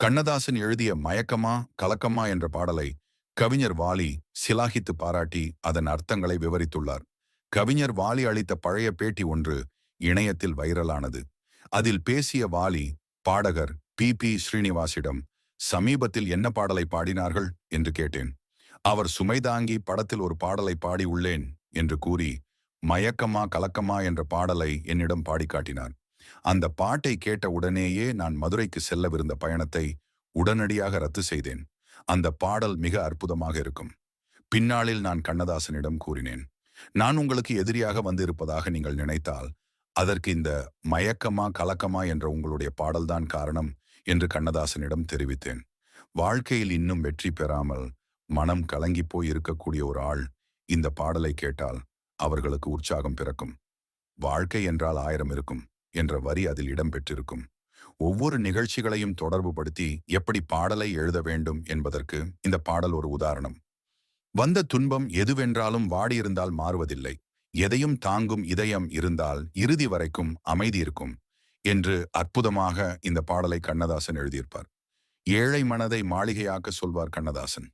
கண்ணதாசன் எழுதிய மயக்கமா கலக்கமா என்ற பாடலை கவிஞர் வாலி சிலாகித்து பாராட்டி அதன் அர்த்தங்களை விவரித்துள்ளார். கவிஞர் வாலி அளித்த பழைய பேட்டி ஒன்று இணையத்தில் வைரலானது. அதில் பேசிய வாலி பாடகர் பி. பி. ஸ்ரீனிவாசிடம் சமீபத்தில் என்ன பாடலை பாடினார்கள்? என்று கேட்டேன். அவர் சுமைதாங்கி படத்தில் ஒரு பாடலை பாடி உள்ளேன் என்று கூறி மயக்கமா கலக்கமா என்ற பாடலை என்னிடம் பாடி காட்டினார். அந்த பாட்டை கேட்ட உடனேயே நான் மதுரைக்கு செல்லவிருந்த பயணத்தை உடனடியாக ரத்து செய்தேன். அந்த பாடல் மிக அற்புதமாக இருக்கும். பின்னாளில் நான் கண்ணதாசனிடம் கூறினேன் நான் உங்களுக்கு எதிரியாக வந்திருப்பதாக நீங்கள் நினைத்தால் அதற்கு இந்த மயக்கமா கலக்கமா என்ற உங்களுடைய பாடல்தான் காரணம் என்று கண்ணதாசனிடம் தெரிவித்தேன். வாழ்க்கையில் இன்னும் வெற்றி பெறாமல் மனம் கலங்கி போய் இருக்கக்கூடிய ஒரு ஆள் இந்த பாடலை கேட்டால் அவர்களுக்கு உற்சாகம் பிறக்கும். வாழ்க்கை என்றால் ஆயிரம் இருக்கும். என்ற வரி அதில் இடம்பெற்றிருக்கும். ஒவ்வொரு நிகழ்ச்சிகளையும் தொடர்புபடுத்தி எப்படி பாடலை எழுத வேண்டும் என்பதற்கு இந்த பாடல் ஒரு உதாரணம். வந்த துன்பம் எதுவென்றாலும் வாடியிருந்தால் மாறுவதில்லை. எதையும் தாங்கும் இதயம் இருந்தால் இறுதி வரைக்கும் அமைதி இருக்கும் என்று அற்புதமாக இந்த பாடலை கண்ணதாசன் எழுதியிருப்பார். ஏழை மனதை மாளிகையாக்க சொல்வார் கண்ணதாசன்.